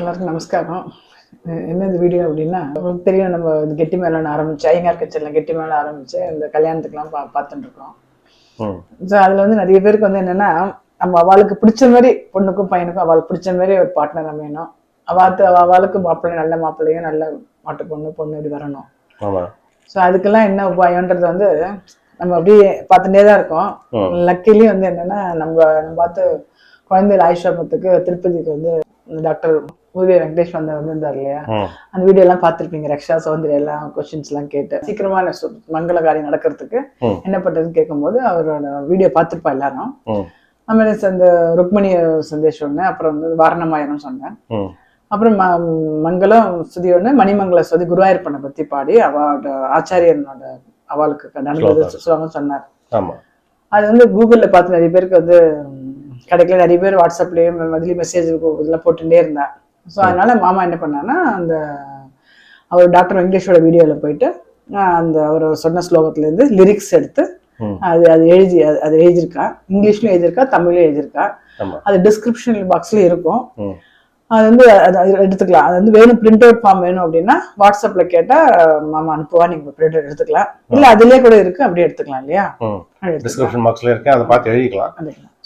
எல்லாருக்கும் நமஸ்காரம். என்ன இந்த வீடியோ அப்படின்னா தெரியும் நம்ம கெட்டி மேளம் ஆரம்பிச்சு ஐயங்கார் கச்சேரியில் கெட்டி மேளம் ஆரம்பிச்சு இந்த கல்யாணத்துக்குலாம் பா பார்த்துட்டு இருக்கோம். ஸோ அதில் வந்து நிறைய பேருக்கு வந்து என்னன்னா நம்ம அவளுக்கு பிடிச்ச மாதிரி பொண்ணுக்கும் பையனுக்கும் அவளுக்கு பிடிச்ச மாதிரி ஒரு பார்ட்னர் அமையணும். அவாத்து அவளுக்கு மாப்பிள்ளை நல்ல மாப்பிள்ளையும் நல்ல மாட்டு பொண்ணு பொண்ணு இப்படி வரணும். ஸோ அதுக்கெல்லாம் என்ன உபாயன்றது வந்து நம்ம அப்படியே பார்த்துட்டே தான் இருக்கோம். ம். லக்கிலி வந்து என்னன்னா நம்ம நம்ம பார்த்து குழந்தைகள் ஆயுஷாபத்துக்கு திருப்பதிக்கு வந்து டாக்டர் உதய வெங்கடேஷ் வந்து வந்திருந்தார் இல்லையா? அந்த வீடியோ எல்லாம் பார்த்திருப்பீங்க. ரக்ஷா சௌந்தர்யா எல்லாம் கொஸ்டின்ஸ் எல்லாம் கேட்டு. சீக்கிரமான சு- மங்கள காரியம் நடக்கிறதுக்கு. என்ன பண்றதுன்னு கேட்கும்போது அவரோட வீடியோ பார்த்திருப்பா எல்லாரும். ஆಮೇಲೆ அந்த ருக்மணி சந்தேஷ் ஒன்று அப்புறம் வந்து வாரணமாயிரம் சொன்னேன். அப்புறம் மங்களம் சுதி ஒன்று மணிமங்கல சுதி குருவாயூர்ப்பனை பத்தி பாடி அவளோட ஆச்சாரியனோட அவளுக்கு நடந்தது சொன்னார். அது வந்து கூகுள்ல பார்த்து நிறைய பேருக்கு வந்து கிடைக்கல நிறைய பேர் வாட்ஸ்அப்லயும் அதுலயும் மெசேஜ் இதெல்லாம் போட்டுட்டே இருந்தா. ஸோ அதனால மாமா என்ன பண்ணான்னா அந்த அவர் டாக்டர் வெங்கடேஷோட வீடியோல போயிட்டு அந்த அவர் சொன்ன ஸ்லோகத்துல இருந்து லிரிக்ஸ் எடுத்து. அது அது எழுதி அது- எழுதியிருக்கா. இங்கிலீஷ்லயும் எழுதியிருக்கா தமிழ்லயும் எழுதியிருக்கா. அது டிஸ்கிரிப்ஷன் பாக்ஸ்ல இருக்கும். அது வந்து அது எடுத்துக்கலாம். அது வந்து வேணும் பிரிண்ட் அவுட் ஃபார்ம் வேணும் அப்படின்னா வாட்ஸ்அப்ல கேட்டா மாமா அனுப்புவா நீங்க பிரிண்ட் அவுட் எடுத்துக்கலாம். இல்ல அதுலயே கூட இருக்கு அப்படியே எடுத்துக்கலாம் இல்லையா? டிஸ்கிரிப்ஷன் பாக்ஸ்ல இருக்கேன் அதை பார்த்து எழுதிக்கலாம்.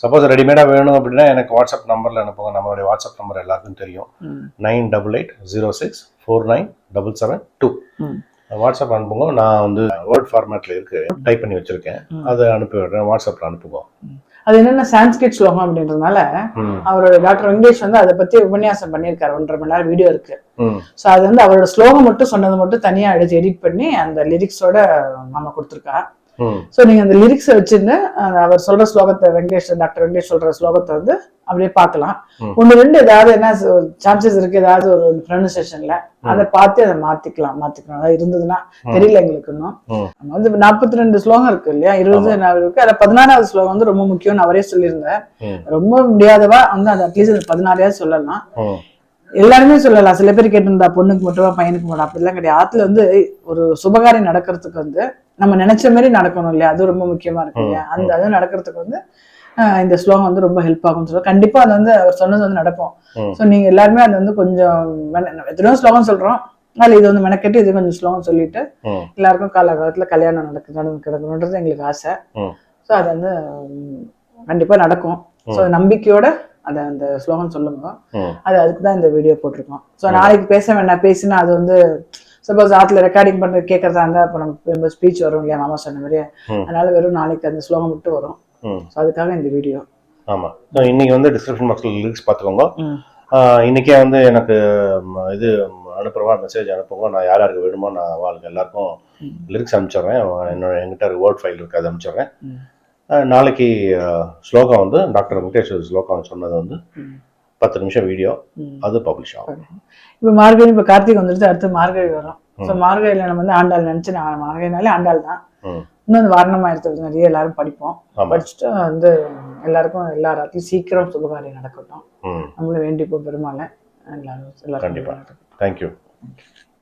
சப்போஸ் ரெடிமேடா வேணும் அப்படின்னா எனக்கு வாட்ஸ்அப் நம்பர்ல அனுப்புங்க. நம்மளுடைய வாட்ஸ்அப் நம்பர் எல்லாருக்கும் தெரியும். Nine double eight zero six four nine double seven two. WhatsApp அனுப்புங்க நான் வந்து வேர்ட் ஃபார்மேட்ல இருக்கு. டைப் பண்ணி வச்சிருக்கேன். அதை அனுப்பி விடுறேன். வாட்ஸ்அப்ல அனுப்புங்க. அது என்னன்னா சான்ஸ்கிரிட் ஸ்லோகம் அப்படின்றதுனால அவரோட டாக்டர் வெங்கடேஷ் வந்து அதை பத்தி உபன்யாசம் பண்ணியிருக்காரு. ஒன்றரை மணி நேரம் வீடியோ இருக்கு. ஸோ அது வந்து அவரோட ஸ்லோகம் மட்டும் சொன்னது மட்டும் தனியா எடுத்து எடிட் பண்ணி அந்த லிரிக்ஸோட மாமா கொடுத்துருக்கா. ஸோ நீங்க அந்த லிரிக்ஸை அந்த அவர் சொல்ற ஸ்லோகத்தை வெங்கடேஷ் டாக்டர் வெங்கடேஷ் சொல்ற ஸ்லோகத்தை வந்து அப்படியே பார்க்கலாம். ஒன்று ரெண்டு ஏதாவது என்ன சான்சஸ் இருக்கு ஏதாவது ஒரு ப்ரொனன்சியேஷன்ல அதை பார்த்து அதை மாத்திக்கலாம் மாத்திக்கலாம். அதாவது இருந்ததுன்னா தெரியல எங்களுக்கு இன்னும். நம்ம வந்து நாற்பத்தி ரெண்டு ஸ்லோகம் இருக்கு இல்லையா? இருபது இருக்கு. அதுல பதினாறாவது ஸ்லோகம் வந்து ரொம்ப முக்கியம்னு அவரே சொல்லியிருந்தார். ம். ரொம்ப முடியாதவா வந்து அது அட்லீஸ்ட் பதினாறையாவது சொல்லலாம். எல்லாருமே சொல்லலாம். சில பேர் கேட்டிருந்தா பொண்ணுக்கு மட்டுமா பையனுக்கு மட்டும்? அப்படிலாம் கிடையாது. ஆத்துல வந்து ஒரு சுபகாரியம் நடக்கிறதுக்கு வந்து நம்ம நினைச்ச மாதிரி நடக்கணும் இல்லையா? அது ரொம்ப முக்கியமா இருக்கு இல்லையா? அந்த அது நடக்கிறதுக்கு வந்து இந்த ஸ்லோகம் வந்து ரொம்ப ஹெல்ப் ஆகும்னு சொல்லுவோம் கண்டிப்பா அது வந்து அவர் சொன்னது வந்து நடக்கும். ஸோ நீங்க எல்லாருமே அது வந்து கொஞ்சம் எத்தனையோ ஸ்லோகம் சொல்றோம். அதில் இது வந்து மெனக்கெட்டு இது கொஞ்சம் ஸ்லோகம் சொல்லிட்டு எல்லாருக்கும் காலகாலத்துல கல்யாணம் நடக்கு நடந்து கிடக்கணுன்றது எங்களுக்கு ஆசை. ஸோ அது வந்து கண்டிப்பா நடக்கும். ஸோ நம்பிக்கையோட அதை அந்த ஸ்லோகம் சொல்லுங்க. அது அதுக்கு தான் இந்த வீடியோ போட்டிருக்கோம். ஸோ நாளைக்கு பேச வேண்டாம் பேசினா அது வந்து சப்போஸ் ஆத்துல ரெக்கார்டிங் பண்றது கேட்கறதா இருந்தா இப்போ நம்ம ஸ்பீச் வரும் இல்லையா? மாமா சொன்ன மாதிரி. அதனால வெறும் நாளைக்கு அந்த ஸ்லோகம் மட்டும் வரும். ஸோ அதுக்காக இந்த வீடியோ ஆமா. இன்னைக்கு வந்து டிஸ்கிரிப்ஷன் பாக்ஸ்ல லிரிக்ஸ் பார்த்துக்கோங்க. ஆஹ் இன்னைக்கே வந்து எனக்கு இது அனுப்புறவா மெசேஜ் அனுப்புங்க. நான் யார் யாருக்கு வேணுமோ நான் வாழ்க்கை எல்லாருக்கும். லிரிக்ஸ் அனுப்பிச்சிடுறேன். என்னோட என்கிட்ட வேர்ட் ஃபைல் இருக்கு அதை அனுப்பிச்சிடுறேன். நாளைக்கு ஸ்லோகம் வந்து டாக்டர் வெங்கடேஸ்வர் ஸ்லோகம் சொன்னது வந்து. பத்து நிமிஷம் வீடியோ. அது பப்ளிஷ் ஆகும். இப்போ மார்கழி இப்போ கார்த்திகை வந்துடுச்சு அடுத்து மார்கழி வரும். ஸோ மார்கழியில நம்ம வந்து ஆண்டாள் நினைச்சு நான் மார்கழினாலே ஆண்டாள் தான். இன்னும் அந்த வாரணமாயிரத்து நிறைய எல்லாரும் படிப்போம். படிச்சுட்டு வந்து எல்லாருக்கும் எல்லா ராத்திரியும் சீக்கிரம் சுபகாரியம் நடக்கட்டும். நம்மளும் வேண்டிப்போம் பெருமாளை. எல்லாரும் எல்லாரும் கண்டிப்பா. தேங்க்யூ